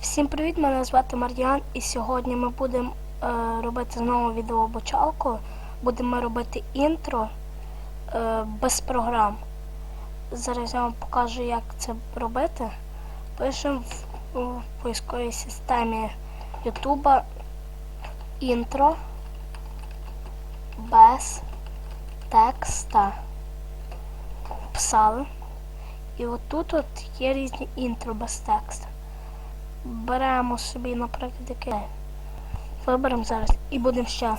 Всім привіт! Мене звати Мар'ян, і сьогодні ми будемо е, робити знову відеообучалку. Будемо робити інтро е, без програм. Зараз я вам покажу, як це робити. Пишемо в, у поисковій системі Ютуба інтро без текста. Писали. І отут от є різні інтро без тексту беремо собі, наприклад, яке. Виберемо зараз і будемо ще.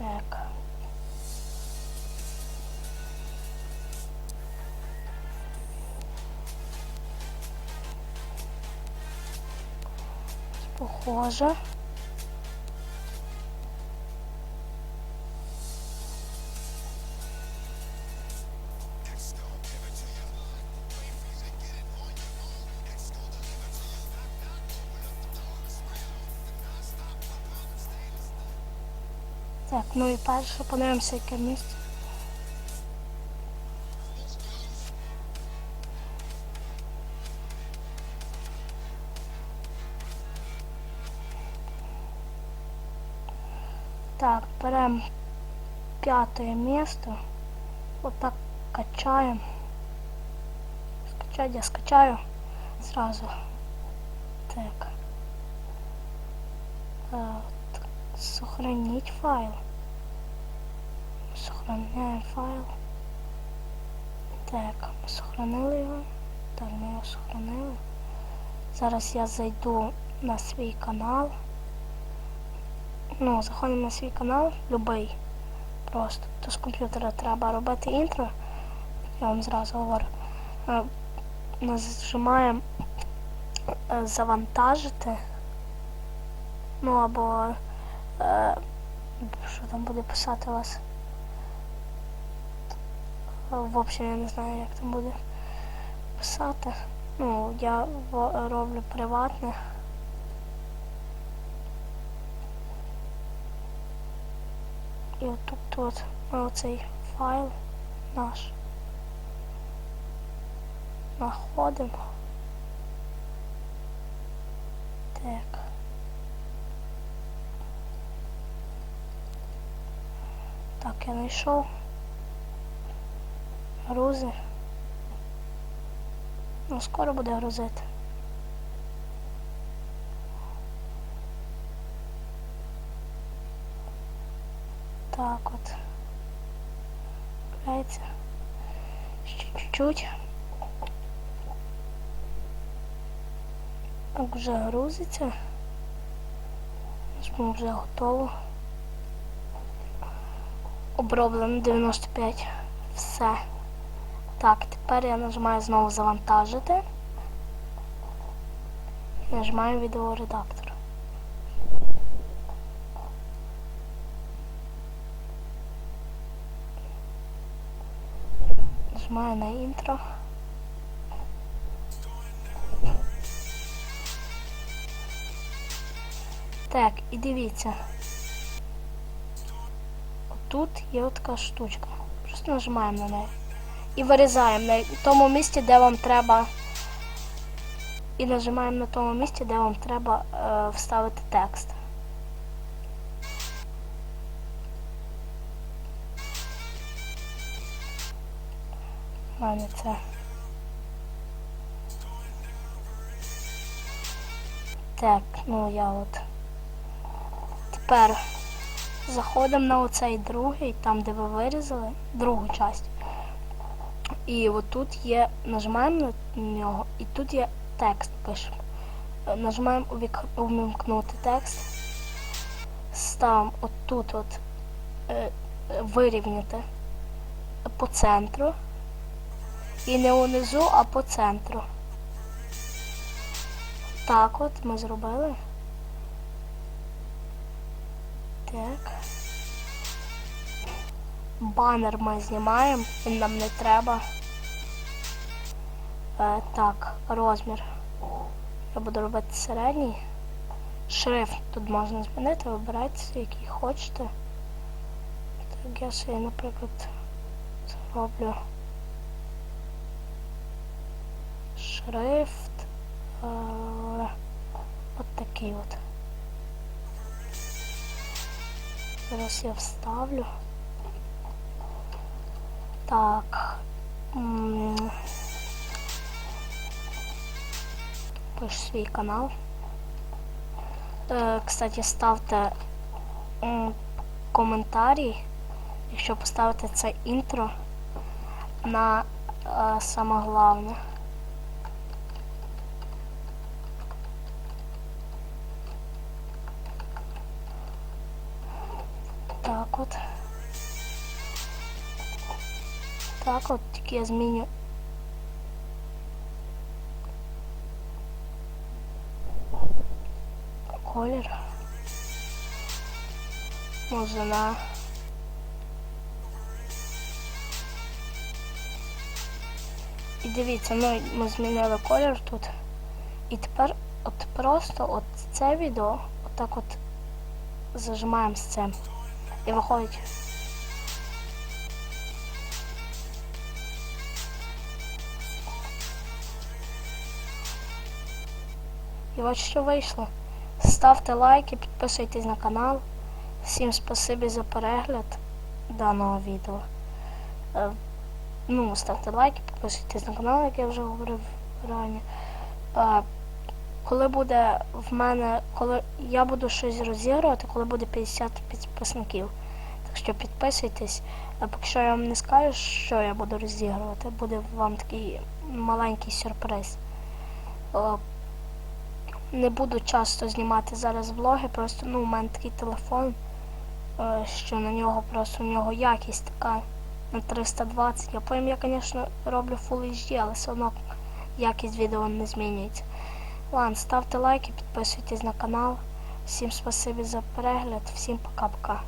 Так. Похоже. Так, ну і перше подивимося, яке місце. Так, беремо п'яте місце. Отак качаємо. Скачать я скачаю сразу. Так. Сохранить файл. Сохраняємо файл. Так, ми сохранили його. Так, ми його сохранили. Зараз я зайду на свій канал. Ну, заходимо на свій канал, любий. Просто. То з комп'ютера треба робити інтро. Я вам зразу говорю. Е, Нажимаємо е, завантажити. Ну або що там буде писати вас. В общем, я не знаю, як там буде писати. Ну, я роблю приватне. І от ми оцей файл наш знаходимо. Так. Так, я знайшов. Грузи. Ну, скоро буде грузити. Так от. Грається. Ще чуть-чуть. Так вже грузиться. Вже готово. Оброблено 95. Все. Так, тепер я нажимаю знову завантажити. Нажимаю відеоредактор. Нажимаю на інтро. Так, і дивіться. Тут є така штучка. Просто нажимаємо на неї. І вирізаємо на тому місці, де вам треба. І нажимаємо на тому місці, де вам треба е, вставити текст. У це. Так, ну я от. Тепер заходимо на оцей другий, там де ви вирізали, другу часть. І отут є, нажимаємо на нього, і тут є текст пишемо. Е, Нажимаємо увімкнути текст. С- поставимо отут от е, вирівняти по центру. І не унизу, а по центру. Так от ми зробили. Так. Банер ми знімаємо, він нам не треба. Е, так, розмір. Я буду робити середній. Шрифт тут можна змінити, вибирайте, який хочете. Так, я собі, наприклад, зроблю шрифт. Е, от такий от. Зараз я вставлю. Так. Пиш свій канал. Е, кстати, ставте коментарі, якщо поставите це інтро на е, саме головне. Так от. Так от, тільки я зміню. Колір. Може на. І дивіться, ми, ми змінили колір тут. І тепер от просто от це відео отак от зажимаємо з цим. І виходить. І от що вийшло. Ставте лайки, підписуйтесь на канал. Всім спасибі за перегляд даного відео. Е, ну, ставте лайки, підписуйтесь на канал, як я вже говорив раніше. Коли буде в мене, коли я буду щось розігрувати, коли буде 50 підписників. Так що підписуйтесь. А поки що я вам не скажу, що я буду розігрувати, буде вам такий маленький сюрприз. Не буду часто знімати зараз влоги, просто ну, у мене такий телефон, е, що на нього просто у нього якість така на 320. Я потім я, звісно, роблю Full HD, але все одно якість відео не змінюється. Ладно, ставте лайки, підписуйтесь на канал. Всім спасибі за перегляд, всім пока-пока.